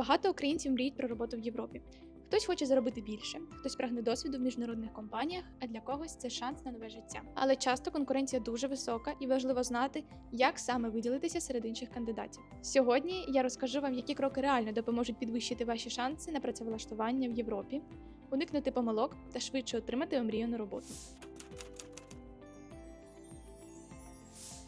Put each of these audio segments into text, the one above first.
Багато українців мріють про роботу в Європі. Хтось хоче заробити більше, хтось прагне досвіду в міжнародних компаніях, а для когось це шанс на нове життя. Але часто конкуренція дуже висока і важливо знати, як саме виділитися серед інших кандидатів. Сьогодні я розкажу вам, які кроки реально допоможуть підвищити ваші шанси на працевлаштування в Європі, уникнути помилок та швидше отримати омріяну роботу.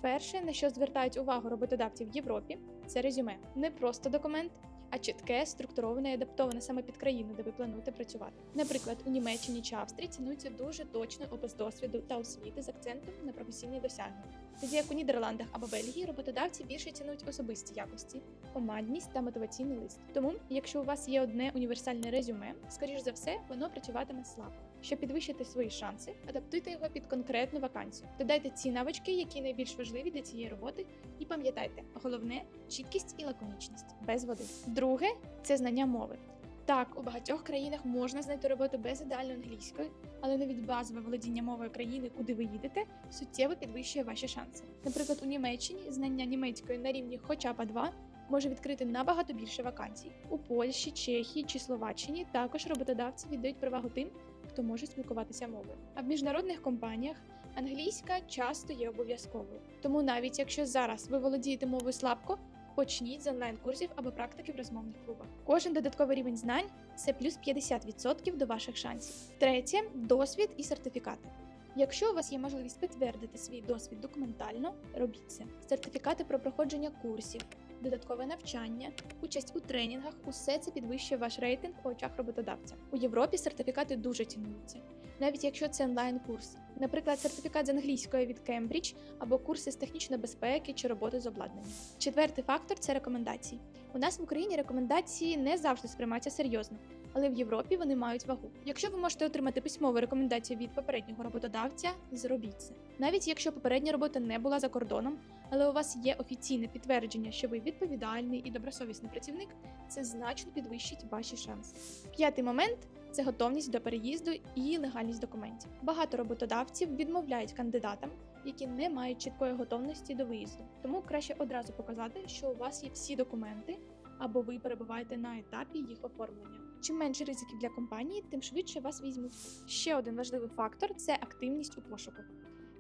Перше, на що звертають увагу роботодавці в Європі, це резюме. Не просто документ, а чітке, структуроване і адаптоване саме під країну, де ви плануєте працювати. Наприклад, у Німеччині чи Австрії цінується дуже точно опис досвіду та освіти з акцентом на професійні досягнення. Тоді як у Нідерландах або Бельгії роботодавці більше цінують особисті якості, командність та мотиваційний лист. Тому, якщо у вас є одне універсальне резюме, скоріш за все, воно працюватиме слабо. Щоб підвищити свої шанси, адаптуйте його під конкретну вакансію. Додайте ці навички, які найбільш важливі для цієї роботи, і пам'ятайте, головне чіткість і лаконічність без води. Друге це знання мови. Так, у багатьох країнах можна знайти роботу без ідеальної англійської, але навіть базове володіння мовою країни, куди ви їдете, суттєво підвищує ваші шанси. Наприклад, у Німеччині знання німецької на рівні хоча б А2 може відкрити набагато більше вакансій. У Польщі, Чехії чи Словаччині також роботодавці віддають перевагу тим, хто може спілкуватися мовою. А в міжнародних компаніях англійська часто є обов'язковою. Тому навіть якщо зараз ви володієте мовою слабко, почніть з онлайн-курсів або практики в розмовних клубах. Кожен додатковий рівень знань це плюс 50% до ваших шансів. Третє досвід і сертифікати. Якщо у вас є можливість підтвердити свій досвід документально, робіть це. Сертифікати про проходження курсів, додаткове навчання, участь у тренінгах усе це підвищує ваш рейтинг у очах роботодавця. У Європі сертифікати дуже цінуються, навіть якщо це онлайн-курс. Наприклад, сертифікат з англійської від Cambridge або курси з технічної безпеки чи роботи з обладнанням. Четвертий фактор це рекомендації. У нас в Україні рекомендації не завжди сприймаються серйозно. Але в Європі вони мають вагу. Якщо ви можете отримати письмову рекомендацію від попереднього роботодавця, зробіть це. Навіть якщо попередня робота не була за кордоном, але у вас є офіційне підтвердження, що ви відповідальний і добросовісний працівник, це значно підвищить ваші шанси. П'ятий момент це готовність до переїзду і легальність документів. Багато роботодавців відмовляють кандидатам, які не мають чіткої готовності до виїзду. Тому краще одразу показати, що у вас є всі документи. Або ви перебуваєте на етапі їх оформлення. Чим менше ризиків для компанії, тим швидше вас візьмуть. Ще один важливий фактор це активність у пошуку.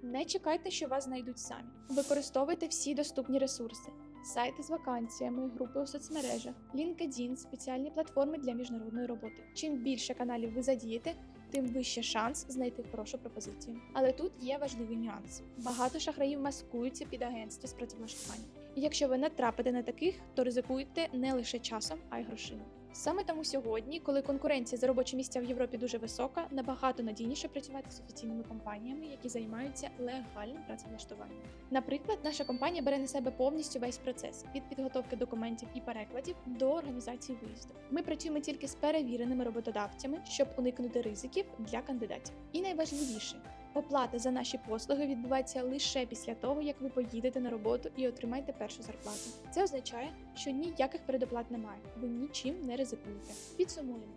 Не чекайте, що вас знайдуть самі. Використовуйте всі доступні ресурси: сайти з вакансіями, групи у соцмережах, LinkedIn, спеціальні платформи для міжнародної роботи. Чим більше каналів ви задієте, тим вище шанс знайти хорошу пропозицію. Але тут є важливий нюанс: багато шахраїв маскуються під агентство з працевлаштування. І якщо ви натрапите на таких, то ризикуєте не лише часом, а й грошима. Саме тому сьогодні, коли конкуренція за робочі місця в Європі дуже висока, набагато надійніше працювати з офіційними компаніями, які займаються легальним працевлаштуванням. Наприклад, наша компанія бере на себе повністю весь процес від підготовки документів і перекладів до організації виїзду. Ми працюємо тільки з перевіреними роботодавцями, щоб уникнути ризиків для кандидатів. І найважливіше. Оплата за наші послуги відбувається лише після того, як ви поїдете на роботу і отримаєте першу зарплату. Це означає, що ніяких передоплат немає, ви нічим не ризикуєте. Підсумуємо.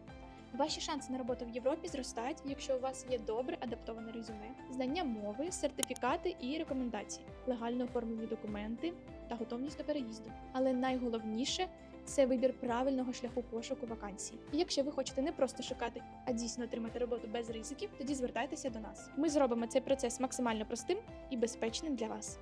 Ваші шанси на роботу в Європі зростають, якщо у вас є добре адаптоване резюме, знання мови, сертифікати і рекомендації, легально оформлені документи та готовність до переїзду. Але найголовніше це вибір правильного шляху пошуку вакансій. І якщо ви хочете не просто шукати, а дійсно отримати роботу без ризиків, тоді звертайтеся до нас. Ми зробимо цей процес максимально простим і безпечним для вас.